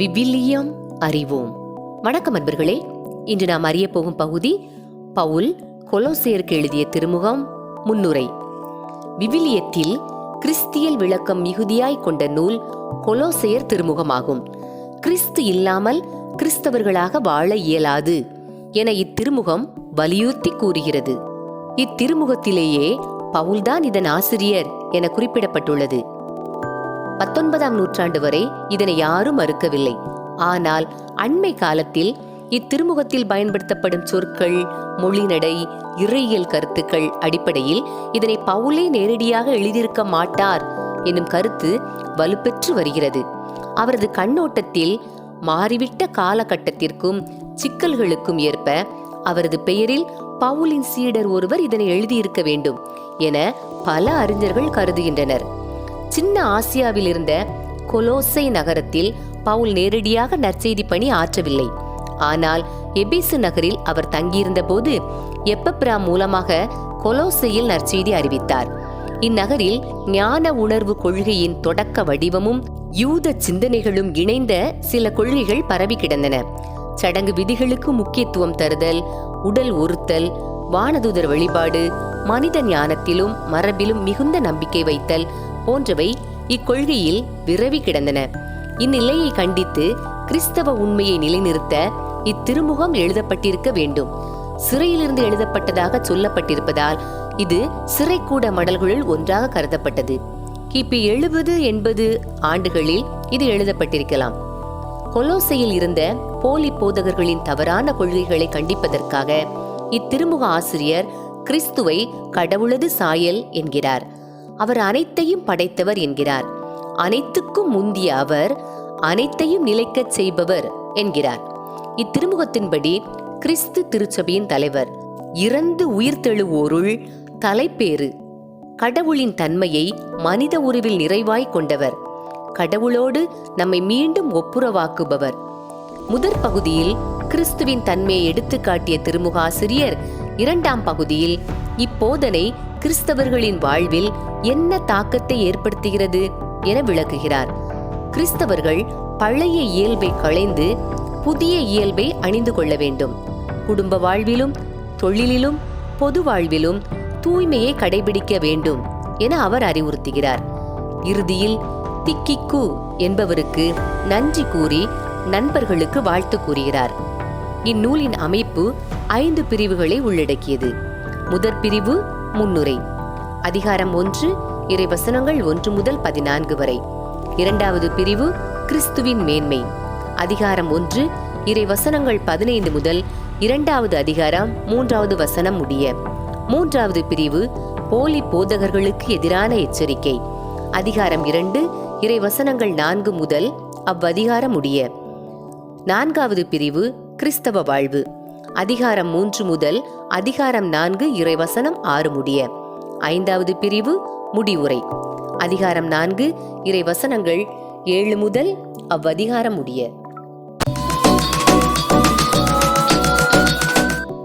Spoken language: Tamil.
விவிலியம் அறிவோம். வணக்கம் அன்பர்களே இன்று நாம் அறிய போகும் பகுதி பவுல் கொலோசேருக்கு எழுதிய திருமுகம் முன்னுரை. விவிலியத்தில் கிறிஸ்தியல் விளக்கம் மிகுதியாய் கொண்ட நூல் கொலோசேயர் திருமுகமாகும். கிறிஸ்து இல்லாமல் கிறிஸ்தவர்களாக வாழ இயலாது என இத்திருமுகம் வலியுறுத்தி கூறுகிறது. இத்திருமுகத்திலேயே பவுல்தான் இதன் ஆசிரியர் என குறிப்பிடப்பட்டுள்ளது. பத்தொன்பதாம் நூற்றாண்டு வரை இதனை யாரும் மறுக்கவில்லை. ஆனால் அண்மை காலத்தில் இத்திருமுகத்தில் பயன்படுத்தப்படும் சொற்கள் மொழிநடை இறையியல் கருத்துக்கள் அடிப்படையில் இதனை பவுலே நேரடியாக எழுதியிருக்க மாட்டார் என்னும் கருத்து வலுப்பெற்று வருகிறது. அவரது கண்ணோட்டத்தில் மாறிவிட்ட காலகட்டத்திற்கும் சிக்கல்களுக்கும் ஏற்ப அவரது பெயரில் பவுலின் சீடர் ஒருவர் இதனை எழுதியிருக்க வேண்டும் என பல அறிஞர்கள் கருதுகின்றனர். சின்ன ஆசியாவில் இருந்த கொலோசை நகரத்தில் பவுல் நேரடியாக நற்செய்தி பணி ஆற்றவில்லை. ஆனால் எபிசு நகரில் அவர் தங்கியிருந்த போது எப்பப்ரா மூலமாக கொலோசையில் நற்செய்தி அறிவித்தார். இந்நகரில் ஞான உணர்வு கொள்கையின் தொடக்க வடிவமும் யூத சிந்தனைகளும் இணைந்த சில கொள்கைகள் பரவி கிடந்தன. சடங்கு விதிகளுக்கு முக்கியத்துவம் தருதல் உடல் ஒருத்தல் வானதுதர் வழிபாடு மனித ஞானத்திலும் மரபிலும் மிகுந்த நம்பிக்கை வைத்தல் போன்றவை இக்கொள்கையில் விரவி கிடந்தன. இந்நிலையை கண்டித்து கிறிஸ்தவ உண்மையை நிலைநிறுத்த இத்திருமுகம் எழுதப்பட்டிருக்க வேண்டும். சிறையிலிருந்து எழுதப்பட்டதாக சொல்லப்பட்டிருப்பதால் இது சிறைக்கூட மடல்களுள் ஒன்றாக கருதப்பட்டது. கிபி எழுபது எண்பது ஆண்டுகளில் இது எழுதப்பட்டிருக்கலாம். கொலோசையில் இருந்த போலி போதகர்களின் தவறான கொள்கைகளை கண்டிப்பதற்காக இத்திருமுக ஆசிரியர் கிறிஸ்துவை கடவுளது சாயல் என்கிறார். அவர் அனைத்தையும் படைத்தவர் என்கிறார். அனைத்துக்கும் முந்திய அவர் அனைத்தையும் நிலைக்கச் செய்பவர் என்கிறார். இத்திருமுகத்தின்படி கிறிஸ்து திருச்சபையின் தலைவர் இறந்து உயிர்த்தெழுவோருள் தலைப்பேறு கடவுளின் தன்மையை மனித உருவில் நிறைவாய் கொண்டவர் கடவுளோடு நம்மை மீண்டும் ஒப்புரவாக்குபவர். முதற் பகுதியில் கிறிஸ்துவின் தன்மையை எடுத்துக்காட்டிய திருமுகாசிரியர் இரண்டாம் பகுதியில் இப்போதனை கிறிஸ்தவர்களின் வாழ்வில் என்ன தாக்கத்தை ஏற்படுத்துகிறது என விளக்குகிறார். கிறிஸ்தவர்கள் பழைய இயல்பை களைந்து புதிய இயல்பை அணிந்து கொள்ள வேண்டும். குடும்ப வாழ்விலும் தொழிலிலும் பொது வாழ்விலும் தூய்மையை கடைபிடிக்க வேண்டும் என அவர் அறிவுறுத்துகிறார். இறுதியில் திக்கிக்கு என்பவருக்கு நன்றி கூறி நண்பர்களுக்கு வாழ்த்து கூறுகிறார். இந்நூலின் அமைப்பு ஐந்து பிரிவுகளை உள்ளடக்கியது. முதற் பிரிவு முன்னுரை. அதிகாரம் ஒன்று இறைவசனங்கள் ஒன்று முதல் பதினான்கு வரை. இரண்டாவது பிரிவு கிறிஸ்துவின் மேன்மை. அதிகாரம் ஒன்று இறைவசனங்கள் பதினைந்து முதல் இரண்டாவது அதிகாரம் மூன்றாவது வசனம் முடிய. மூன்றாவது பிரிவு போலி போதகர்களுக்கு எதிரான எச்சரிக்கை. அதிகாரம் இரண்டு இறைவசனங்கள் நான்கு முதல் அவ்வதிகாரம் முடிய. நான்காவது பிரிவு கிறிஸ்தவ வாழ்வு. அதிகாரம் மூன்று முதல் அதிகாரம் நான்கு இறைவசனம் ஆறு முடிய. ஐந்தாவது பிரிவு முடிவுரை. அதிகாரம் நான்கு இறைவசனங்கள் ஏழு முதல் அவ்வதிகாரம் முடிய.